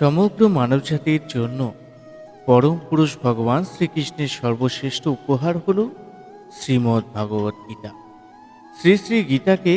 সমগ্র মানবজাতির জন্য পরম পুরুষ ভগবান শ্রীকৃষ্ণের সর্বশ্রেষ্ঠ উপহার হল শ্রীমদ্ ভাগবত গীতা। শ্রী শ্রী গীতাকে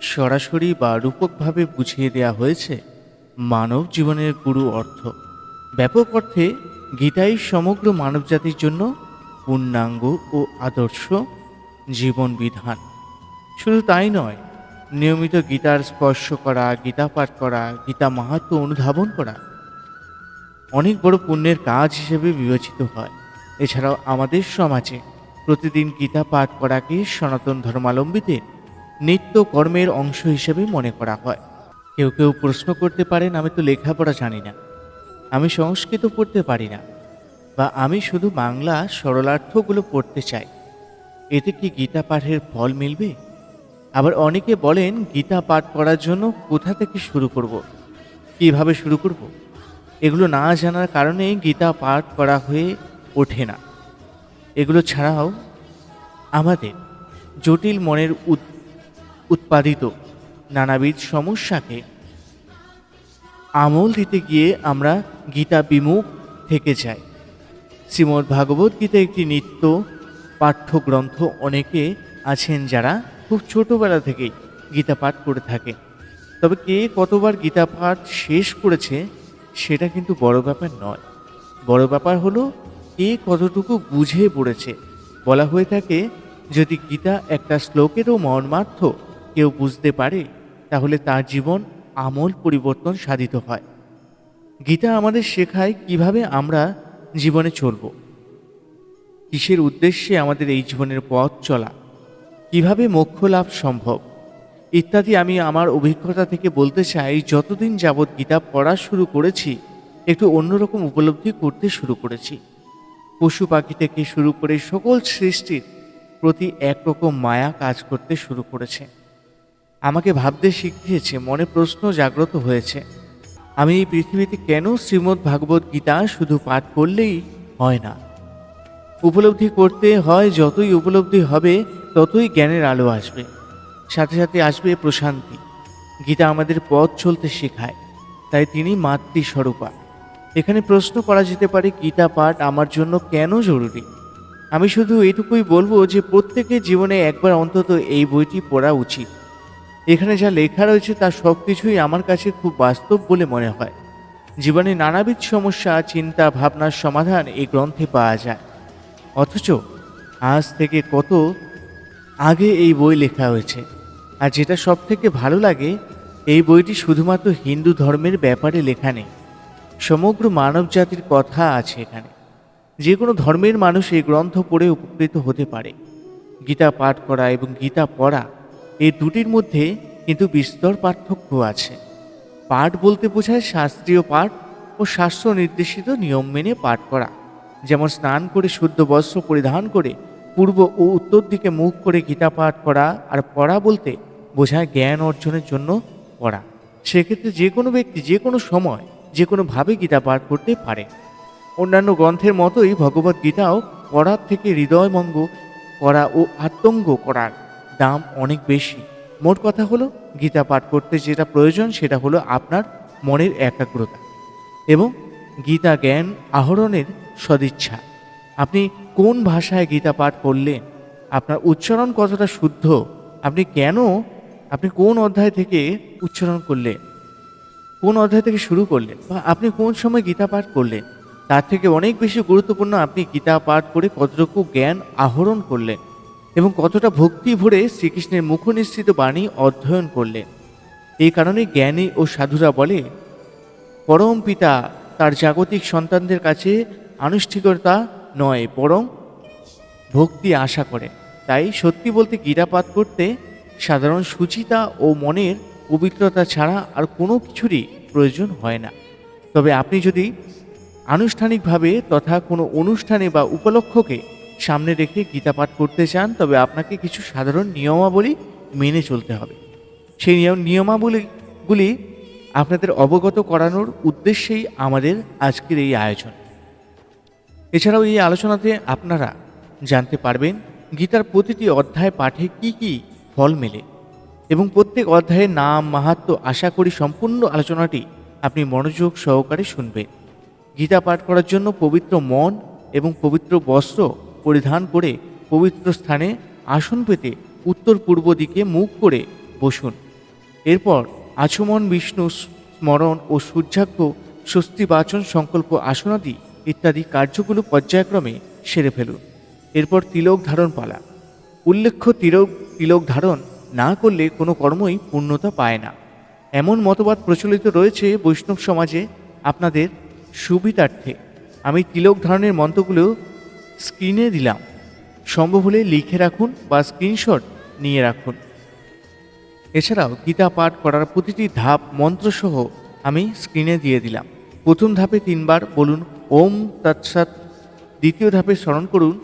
সরাসরি বা রূপকভাবে বুঝিয়ে দেওয়া হয়েছে মানব জীবনের গুরু অর্থ। ব্যাপক অর্থে গীতাই সমগ্র মানবজাতির জন্য পূর্ণাঙ্গ ও আদর্শ জীবন বিধান শুধু তাই নয় নিয়মিত গীতার স্পর্শ করা গীতা পাঠ করা, গীতা মাহাত্ম অনুধাবন করা অনেক বড় পুণ্যের কাজ হিসেবে বিবেচিত হয়। এছাড়াও আমাদের সমাজে প্রতিদিন গীতা পাঠ করাকে সনাতন ধর্মাবলম্বীদের নিত্য কর্মের অংশ হিসেবে মনে করা হয়। কেউ কেউ প্রশ্ন করতে পারেন, আমি তো লেখাপড়া জানি না, আমি সংস্কৃত পড়তে পারি না, বা আমি শুধু বাংলা সরলার্থগুলো পড়তে চাই। এতে কি গীতা পাঠের ফল মিলবে? আবার অনেকে বলেন গীতা পাঠ করার জন্য কোথা থেকে শুরু করব। কীভাবে শুরু করব। এগুলো না জানার কারণে গীতা পাঠ করা হয়ে ওঠে না এগুলো ছাড়াও আমাদের জটিল মনের উৎ- উৎপাদিত নানাবিধ সমস্যাকে আমল দিতে গিয়ে আমরা গীতা বিমুখ থেকে যাই শ্রীমদ্ ভাগবত গীতা একটি নিত্য পাঠ্যগ্রন্থ অনেকে আছেন যারা খুব ছোটবেলা থেকেই গীতা পাঠ করে থাকে। তবে কে কতবার গীতা পাঠ শেষ করেছে, সেটা কিন্তু বড় ব্যাপার নয়। বড় ব্যাপার হলো, কে কতটুকু বুঝে পড়েছে। বলা হয়ে থাকে, যদি গীতা একটা শ্লোকেরও মর্মার্থ কেউ বুঝতে পারে, তাহলে তার জীবন আমল পরিবর্তন সাধিত হয়। গীতা আমাদের শেখায় কীভাবে আমরা জীবনে চলব। কিসের উদ্দেশ্যে আমাদের এই জীবনের পথ চলা? কীভাবে মোক্ষ লাভ সম্ভব? ইত্যাদি আমি আমার অভিজ্ঞতা থেকে বলতে চাই, যতদিন যাবৎ গীতা পড়া শুরু করেছি, একটু অন্যরকম উপলব্ধি করতে শুরু করেছি। পশু পাখি থেকে শুরু করে সকল সৃষ্টির প্রতি একরকম মায়া কাজ করতে শুরু করেছে। আমাকে ভাবতে শিখিয়েছে, মনে প্রশ্ন জাগ্রত হয়েছে, আমি এই পৃথিবীতে কেন শ্রীমদ্ ভাগবত গীতা শুধু পাঠ করলেই হয় না? উপলব্ধি করতে হয়, যতই উপলব্ধি হবে, ততই জ্ঞানের আলো আসবে। সাথে সাথে আসবে প্রশান্তি। গীতা আমাদের পথ চলতে শেখায়, তাই তিনি মাতৃস্বরূপা। এখানে প্রশ্ন করা যেতে পারে, গীতা পাঠ আমার জন্য কেন জরুরি? আমি শুধু এটুকুই বলব যে প্রত্যেকের জীবনে একবার অন্তত এই বইটি পড়া উচিত। এখানে যা লেখা রয়েছে তা সব কিছুই আমার কাছে খুব বাস্তব বলে মনে হয়। জীবনে নানাবিধ সমস্যা, চিন্তা, ভাবনার সমাধান এই গ্রন্থে পাওয়া যায়। অথচ আজ থেকে কত আগে এই বই লেখা হয়েছে। আর যেটা সব থেকে ভালো লাগে, এই বইটি শুধুমাত্র হিন্দু ধর্মের ব্যাপারে লেখা নেই। সমগ্র মানব জাতির কথা আছে এখানে। যে কোনো ধর্মের মানুষ এই গ্রন্থ পড়ে উপকৃত হতে পারে। গীতা পাঠ করা এবং গীতা পড়া, এই দুটির মধ্যে কিন্তু বিস্তর পার্থক্য আছে। পাঠ বলতে বোঝায় শাস্ত্রীয় পাঠ ও শাস্ত্র নির্দেশিত নিয়ম মেনে পাঠ করা। যেমন স্নান করে, শুদ্ধ বস্ত্র পরিধান করে, পূর্ব ও উত্তর দিকে মুখ করে গীতা পাঠ করা আর পড়া বলতে বোঝায় জ্ঞান অর্জনের জন্য পড়া। সেক্ষেত্রে যে কোনো ব্যক্তি যে কোনো সময় যে কোনোভাবে গীতা পাঠ করতে পারে। অন্যান্য গ্রন্থের মতোই ভগবত গীতাও পড়ার থেকে হৃদয়মঙ্গ করা ও আত্মঙ্গ করার দাম অনেক বেশি। মোট কথা হলো, গীতা পাঠ করতে যেটা প্রয়োজন সেটা হলো আপনার মনের একাগ্রতা এবং গীতা জ্ঞান আহরণের সদিচ্ছা। আপনি কোন ভাষায় গীতা পাঠ করলেন? আপনার উচ্চারণ কতটা শুদ্ধ? আপনি কেন, আপনি কোন অধ্যায় থেকে উচ্চারণ করলেন? কোন অধ্যায় থেকে শুরু করলেন? বা আপনি কোন সময় গীতা পাঠ করলেন? তার থেকে অনেক বেশি গুরুত্বপূর্ণ আপনি গীতা পাঠ করে কতটুকু জ্ঞান আহরণ করলেন? এবং কতটা ভক্তি ভরে শ্রীকৃষ্ণের মুখনিশ্চিত বাণী অধ্যয়ন করলেন? এই কারণে জ্ঞানী ও সাধুরা বলে, পরম পিতা তার জাগতিক সন্তানদের কাছে আনুষ্ঠিকতা নয়, বরং ভক্তি আশা করে। তাই সত্যি বলতে গীতাপাত করতে সাধারণ সুচিতা ও মনের পবিত্রতা ছাড়া আর কোনো কিছুরই প্রয়োজন হয় না। তবে আপনি যদি আনুষ্ঠানিকভাবে তথা কোনো অনুষ্ঠানে বা উপলক্ষকে সামনে রেখে গীতা পাঠ করতে চান, তবে আপনাকে কিছু সাধারণ নিয়মাবলী মেনে চলতে হবে। সেই নিয়ম নিয়মাবলীগুলি আপনাদের অবগত করানোর উদ্দেশ্যেই আমাদের আজকের এই আয়োজন। এছাড়াও এই আলোচনাতে আপনারা জানতে পারবেন গীতার প্রতিটি অধ্যায় পাঠে কি কি ফল মেলে এবং প্রত্যেক অধ্যায়ের নাম, মাহাত্ম আশা করি সম্পূর্ণ আলোচনাটি আপনি মনোযোগ সহকারে শুনবেন। গীতা পাঠ করার জন্য পবিত্র মন এবং পবিত্র বস্ত্র পরিধান করে পবিত্র স্থানে আসন পেতে উত্তর পূর্ব দিকে মুখ করে বসুন। এরপর আচমন, বিষ্ণু, স্মরণ ও সূর্যাগ্য স্বস্তি বাচন সংকল্প আসনাদি ইত্যাদি কার্যগুলো পর্যায়ক্রমে সেরে ফেলুন। এরপর তিলক ধারণ পালা। উল্লেখ্য, তিলক তিলক ধারণ না করলে কোনো কর্মই পূর্ণতা পায় না। এমন মতবাদ প্রচলিত রয়েছে বৈষ্ণব সমাজে আপনাদের সুবিধার্থে। আমি তিলক ধারণের মন্ত্রগুলো স্ক্রিনে দিলাম। সম্ভব হলে লিখে রাখুন বা স্ক্রিনশট নিয়ে রাখুন। এছাড়াও গীতা পাঠ করার প্রতিটি ধাপ, মন্ত্রসহ আমি স্ক্রিনে দিয়ে দিলাম। প্রথম ধাপে তিনবার বলুন ওম তৎসৎ। দ্বিতীয় ধাপে স্মরণ করুন,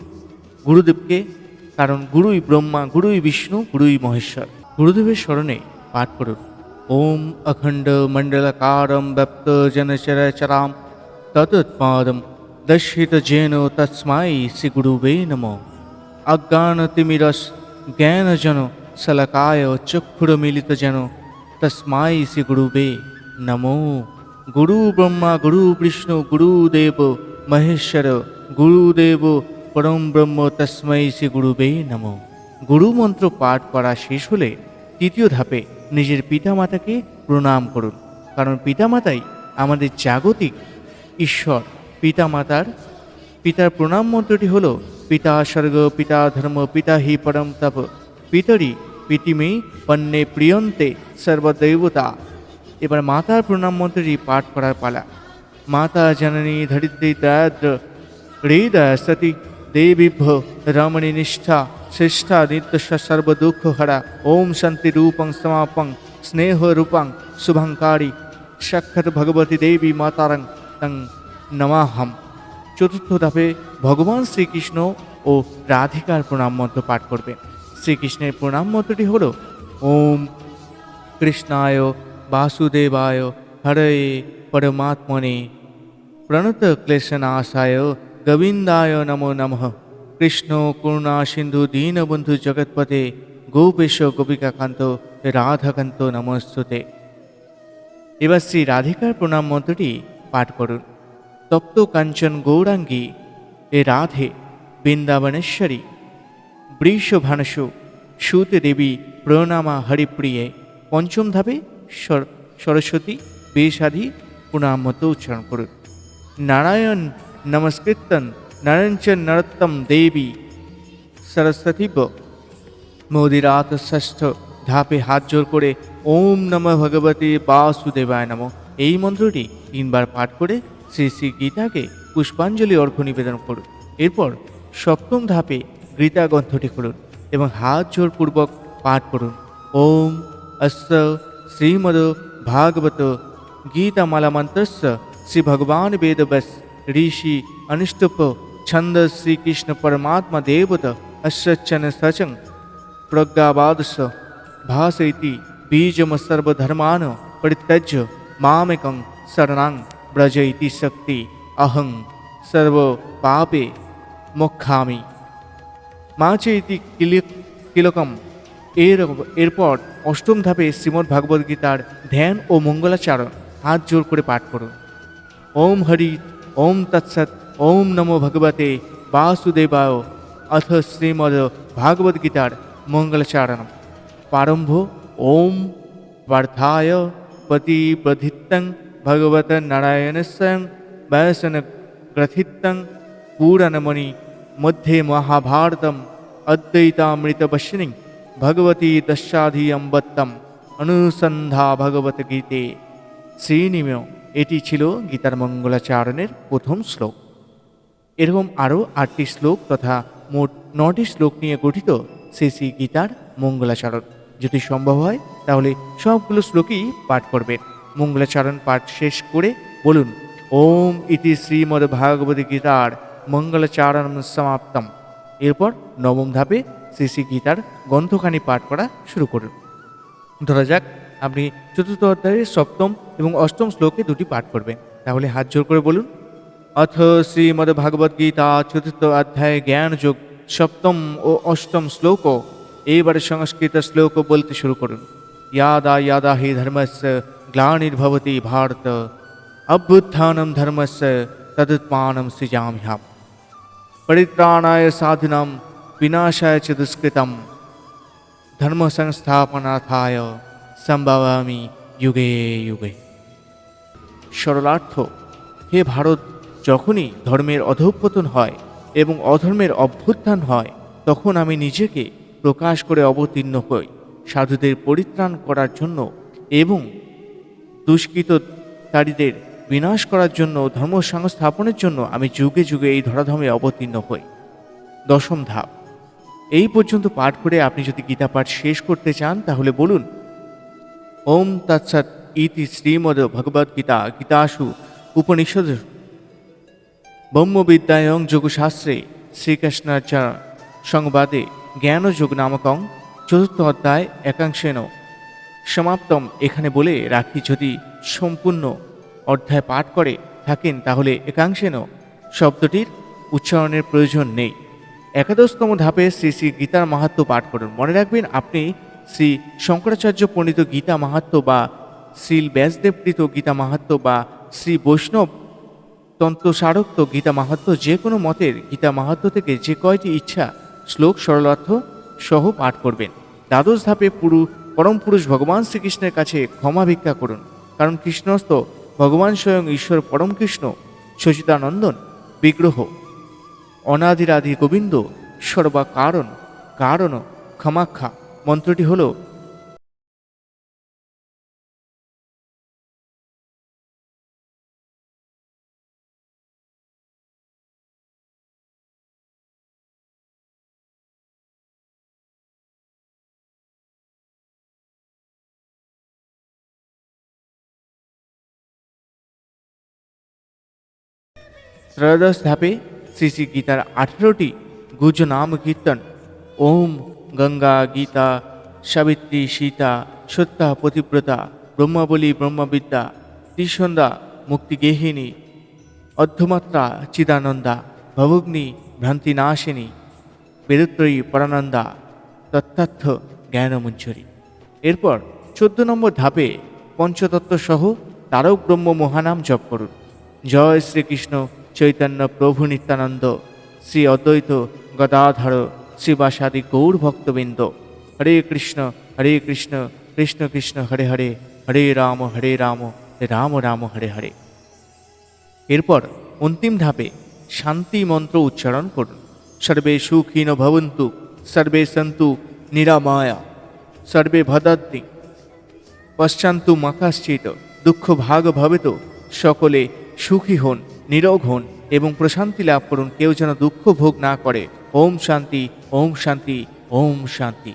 গুরুদেবকে, কারণ গুরুই ব্রহ্মা, গুরুই বিষ্ণু, গুরুই মহেশ্বর। গুরুদেবের স্মরণে পাঠ করুন। ওম অখণ্ড মণ্ডলকারম ব্যপ্ত জনচরচরাম। তদুৎপাদম দর্শিত জেন তস্মাই শ্রী গুরুবে নম। অজ্ঞানতিমিরস জ্ঞানজন সলকায় চক্ষুরমিলিত যেন। তস্মাই শ্রী গুরুবে নমো। গুরু ব্রহ্মা গুরু বিষ্ণু গুরুদেব মহেশ্বর গুরুদেব পরম ব্রহ্ম তস্মৈ শ্রী গুরুবে নম গুরু মন্ত্র পাঠ করা শেষ হলে তৃতীয় ধাপে নিজের পিতামাতাকে প্রণাম করুন কারণ পিতামাতাই আমাদের জাগতিক ঈশ্বর পিতামাতার পিতার প্রণাম মন্ত্রটি হল পিতা স্বর্গ পিতা ধর্ম পিতা হি পরম তপ পিতরি পিতিমে পণ্যে প্রিয়ন্তে সর্বদৈবতা এবার মাতার প্রণাম মন্ত্রটি পাঠ করার পালা। মাতা জননী ধরিত্রী দাদ্র হৃদয় সতী, দেবীভ্য রমণী নিষ্ঠা, শ্রেষ্ঠা নিত্য সর্বদুঃখ হরা ওম শান্তি রূপং সমাপং, স্নেহ রূপং, শুভঙ্কারী, সাক্ষাৎ ভগবতী দেবী মাতারং তং নমাহম। চতুর্থ ধাপে ভগবান শ্রীকৃষ্ণ ও রাধিকার প্রণাম মন্ত্র পাঠ করবেন শ্রীকৃষ্ণের প্রণাম মন্ত্রটি হল, ওম কৃষ্ণায় হরে পরমাত্মনে প্রণত ক্লেশনাশায় গোবিন্দায় নমো নমঃ কৃষ্ণ করুণা সিন্ধু দীনবন্ধু জগৎপতে গোপেশ গোপিকাকান্ত রাধাকান্ত নমস্তুতে এবার শ্রী রাধিকার প্রণাম মন্ত্রটি পাঠ করুন তপ্ত কাঞ্চন গৌরাঙ্গী এ রাধে বৃন্দাবনেশ্বরী বৃষ বৃষভানসু সুত দেবী প্রণামা হরিপ্রিয়ে পঞ্চম ধাপে সরস্বতী, বেশাধি প্রণাম মতো উচ্চারণ করুন। নারায়ণ নমস্কৃতন নরঞ্চন নরোত্তম দেবী। সরস্বতী মোদিরাত ষষ্ঠ, ধাপে হাত জোর করে ওম নম ভগবতী বাসুদেবায় নম। এই মন্ত্রটি তিনবার পাঠ করে শ্রী শ্রী গীতাকে পুষ্পাঞ্জলি অর্ঘ্য নিবেদন করুন। এরপর সপ্তম ধাপে গীতা গ্রন্থটি করুন এবং হাত জোরপূর্বক পাঠ করুন। ওম অস্ত ভাগবত গীতামালা মন্ত্রস্য শ্রী ভগবান বেদবস ঋষি অনুষ্টুপ ছন্দ শ্রীকৃষ্ণ পরমাত্মা দেবত অশ্বচন সচং প্রজ্ঞাবাদস্য ভাস ইতি বীজম সর্বধর্মান পরিত্যজ্য মামেকং শরণাং ব্রজ ইতি শক্তি অহং সর্ব পাপে মোক্ষামি মাচে ইতি কিলকম এর, এরপর অষ্টম ধাপে শ্রীমদ্ ভাগবত গীতার ধ্যান ও মঙ্গলাচারণ। হাত জোর করে পাঠ করুন। ওম হরি, ওম তৎসৎ, ওম নমো ভগবতে বাসুদেবায়। অথ শ্রীমদ ভাগবত গীতার মঙ্গলচারণম প্রারম্ভ ওম পার্থায় প্রতিবধিত্তং ভগবত নারায়ণস্বয়ং ব্যসন গ্রথিত্তং পুরাণমণি মধ্যে মহাভারতম অদ্বৈতামৃতবশিনী ভগবতী দশাধি অম্বত্তম অনুসন্ধা ভগবত গীতে শ্রীনিমেয় এটি ছিল গীতার মঙ্গলাচারণের প্রথম শ্লোক এরকম আরও আটটি শ্লোক তথা মোট নটি শ্লোক নিয়ে গঠিত শ্রী শ্রী গীতার মঙ্গলাচরণ যদি সম্ভব হয়, তাহলে সবগুলো শ্লোকই পাঠ করবেন। মঙ্গলাচরণ পাঠ শেষ করে বলুন, ওম ইতি শ্রীমদ গীতার মঙ্গলাচারণ সমাপ্তম। এরপর নবম ধাপে শ্রী গীতার গ্রন্থখানি পাঠ করা শুরু করুন। ধরা যাক, আপনি চতুর্থ অধ্যায়ের সপ্তম এবং অষ্টম শ্লোকে দুটি পাঠ করবেন। তাহলে হাত জোর করে বলুন। অথ শ্রীমদ ভাগবত গীতা চতুর্থ অধ্যায় জ্ঞান যোগ সপ্তম ও অষ্টম শ্লোক। এইবারে সংস্কৃত শ্লোক বলতে শুরু করুন। ইয়াদা ইয়াদা হি ধর্মস্য গ্লানির্ভবতি ভারত। অভ্যুত্থানম ধর্মস্য তদুৎমানম সৃজাম্যাম। পরিত্রাণায় সাধুনাম বিনাশায় চ দুষ্কৃতম ধর্ম সংস্থাপনাথায় সম্ভবামি যুগে যুগে সরলার্থ হে ভারত, যখনই ধর্মের অধঃপতন হয় এবং অধর্মের অভ্যুত্থান হয়, তখন আমি নিজেকে প্রকাশ করে অবতীর্ণ হই, সাধুদের পরিত্রাণ করার জন্য এবং দুষ্কৃতকারীদের বিনাশ করার জন্য, ধর্ম সংস্থাপনের জন্য আমি যুগে যুগে এই ধরাধামে অবতীর্ণ হই। দশম ধাপ। এই পর্যন্ত পাঠ করে আপনি যদি গীতা পাঠ শেষ করতে চান, তাহলে বলুন, ওম তৎসৎ ইতি শ্রীমদ ভগবদ গীতা, গীতাসু উপনিষদ ব্রহ্মবিদ্যায়ং যোগশাস্ত্রে শ্রীকৃষ্ণাচ সংবাদে জ্ঞানযোগ নামকং চতুর্থ অধ্যায় একাংশেন সমাপ্তম এখানে বলে রাখি, যদি সম্পূর্ণ অধ্যায় পাঠ করে থাকেন তাহলে একাংশেন শব্দটির উচ্চারণের প্রয়োজন নেই। একাদশতম ধাপে শ্রী শ্রী গীতার মাহাত্ম পাঠ করুন। মনে রাখবেন, আপনি শ্রী শঙ্করাচার্য প্রণীত গীতা মাহাত্ম বা শ্রী ব্যাসদেবকৃত গীতা মাহাত্ম বা শ্রী বৈষ্ণব তন্ত্রসারক্ত গীতা মাহাত্ম যে কোনো মতের গীতা মাহাত্ম থেকে যে কয়টি ইচ্ছা, শ্লোক, সরলার্থ সহ পাঠ করবেন। দ্বাদশ ধাপে পুরু পরম পুরুষ ভগবান শ্রীকৃষ্ণের কাছে ক্ষমা ভিক্ষা করুন। কারণ কৃষ্ণস্থ ভগবান স্বয়ং ঈশ্বর পরম কৃষ্ণ সচিতানন্দন বিগ্রহ, অনাদিরাধি গোবিন্দ সর্বা কারণ কারণ, ক্ষমাক্ষা। মন্ত্রটি হলো ত্রয়োদশ ধাপে শ্রী শ্রী গীতার আঠেরোটি গুজ নাম কীর্তন। ওম গঙ্গা গীতা, সাবিত্রী সীতা সত্যা পতিব্রতা, ব্রহ্মাবলী, ব্রহ্মবিদ্যা, ত্রিসন্ধ্যা মুক্তিগেহিনী অর্ধমাত্রা, চিদানন্দা, ভবগ্নি, ভ্রান্তিনাশিনী, বেদত্রয়ী পরানন্দা, তত্ত্বার্থ জ্ঞানমঞ্জরি। এরপর চোদ্দ নম্বর ধাপে পঞ্চতত্ত্ব সহ তারক ব্রহ্ম মহানাম জপ করুন। জয় শ্রীকৃষ্ণ। চৈতন্য প্রভু নিত্যানন্দ, শ্রী অদ্বৈত গদাধর শ্রীবাসাদি গৌর ভক্তবৃন্দ। হরে কৃষ্ণ হরে কৃষ্ণ কৃষ্ণ কৃষ্ণ, হরে হরে হরে রাম হরে রাম রাম রাম, হরে হরে। এরপর অন্তিম ধাপে শান্তি মন্ত্র উচ্চারণ করুন। সর্বে সুখীন ভবন্তু, সর্বে সন্তু নিরাময়া, সর্বে ভদান্তি পশ্চান্তু মাকাশ্চিত দুঃখ ভাগ ভবেত, সকলে সুখী হন নিরোগ হন এবং প্রশান্তি লাভ করুন। কেউ যেন দুঃখ ভোগ না করে। ওম শান্তি ওম শান্তি ওম শান্তি।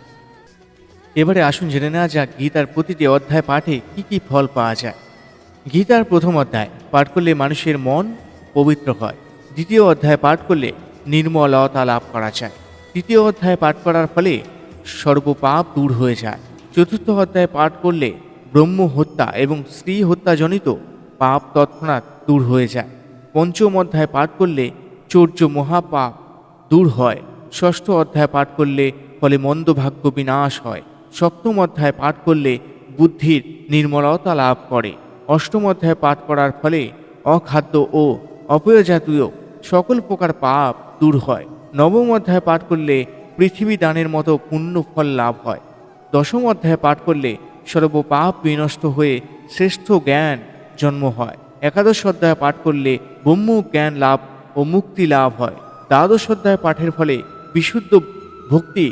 এবারে আসুন জেনে নেওয়া যাক গীতার প্রতিটি অধ্যায় পাঠে কি কি ফল পাওয়া যায়। গীতার প্রথম অধ্যায়, পাঠ করলে মানুষের মন পবিত্র হয়। দ্বিতীয় অধ্যায় পাঠ করলে নির্মলতা লাভ করা যায়। তৃতীয় অধ্যায় পাঠ করার ফলে সর্বপাপ দূর হয়ে যায়। চতুর্থ অধ্যায় পাঠ করলে ব্রহ্ম হত্যা এবং স্ত্রী হত্যাজনিত পাপ তৎক্ষণাৎ দূর হয়ে যায়। পঞ্চম অধ্যায় পাঠ করলে চৌর্য মহাপাপ দূর হয়। ষষ্ঠ অধ্যায় পাঠ করলে ফলে মন্দ ভাগ্য বিনাশ হয়। সপ্তম অধ্যায় পাঠ করলে বুদ্ধির নির্মলতা লাভ করে। অষ্টম অধ্যায় পাঠ করার ফলে অখাদ্য ও অপয়জাতীয় সকল প্রকার পাপ দূর হয়। নবম অধ্যায় পাঠ করলে পৃথিবী দানের মতো পুণ্য ফল লাভ হয়। দশম অধ্যায় পাঠ করলে সর্বপাপ বিনষ্ট হয়ে শ্রেষ্ঠ জ্ঞান জন্ম হয়। একাদশ অধ্যায় পাঠ করলে ব্রহ্ম জ্ঞান লাভ ও মুক্তি লাভ হয়। দ্বাদশ অধ্যায় পাঠের ফলে বিশুদ্ধ ভক্তি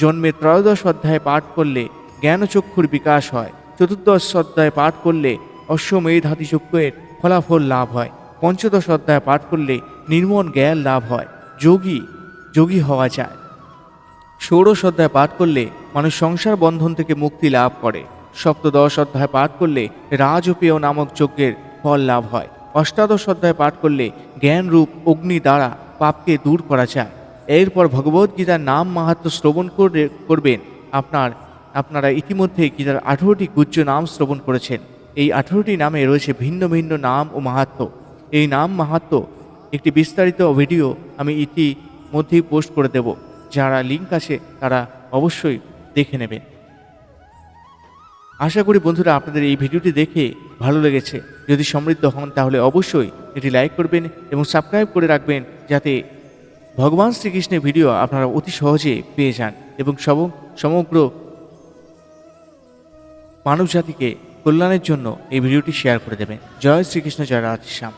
জন্মে ত্রয়োদশ অধ্যায় পাঠ করলে জ্ঞানচক্ষুর বিকাশ হয়। চতুর্দশ অধ্যায় পাঠ করলে অশ্বমেধাদি চক্ষুয়ের ফলাফল লাভ হয়। পঞ্চদশ অধ্যায় পাঠ করলে নির্মল জ্ঞান লাভ হয়। যোগী যোগী হওয়া যায়। ষোড়শ অধ্যায় পাঠ করলে মানুষ সংসার বন্ধন থেকে মুক্তি লাভ করে। সপ্তদশ অধ্যায় পাঠ করলে রাজপেয় নামক যজ্ঞের ফল লাভ হয়। অষ্টাদশ অধ্যায় পাঠ করলে জ্ঞান রূপ অগ্নি দ্বারা পাপকে দূর করা যায়। এরপর ভগবদ্গীতার নাম মাহাত্ম শ্রবণ করে, করবেন আপনার, আপনারা ইতিমধ্যে গীতার আঠেরোটি গুজ্জ নাম শ্রবণ করেছেন। এই আঠেরোটি নামে রয়েছে ভিন্ন ভিন্ন নাম ও মাহাত্ম। এই নাম মাহাত্ম একটি বিস্তারিত ভিডিও আমি ইতিমধ্যেই পোস্ট করে দেব। যারা লিঙ্ক আছে তারা অবশ্যই দেখে নেবেন। আশা করি বন্ধুরা আপনাদের এই ভিডিওটি দেখে ভালো লেগেছে। যদি সমৃদ্ধ হন তাহলে অবশ্যই এটি লাইক করবেন এবং সাবস্ক্রাইব করে রাখবেন যাতে ভগবান শ্রীকৃষ্ণের ভিডিও আপনারা অতি সহজে পেয়ে যান এবং সব সমগ্র মানব জাতিকে কল্যাণের জন্য এই ভিডিওটি শেয়ার করে দেবেন। জয় শ্রীকৃষ্ণ, জয় রাধেশ্যাম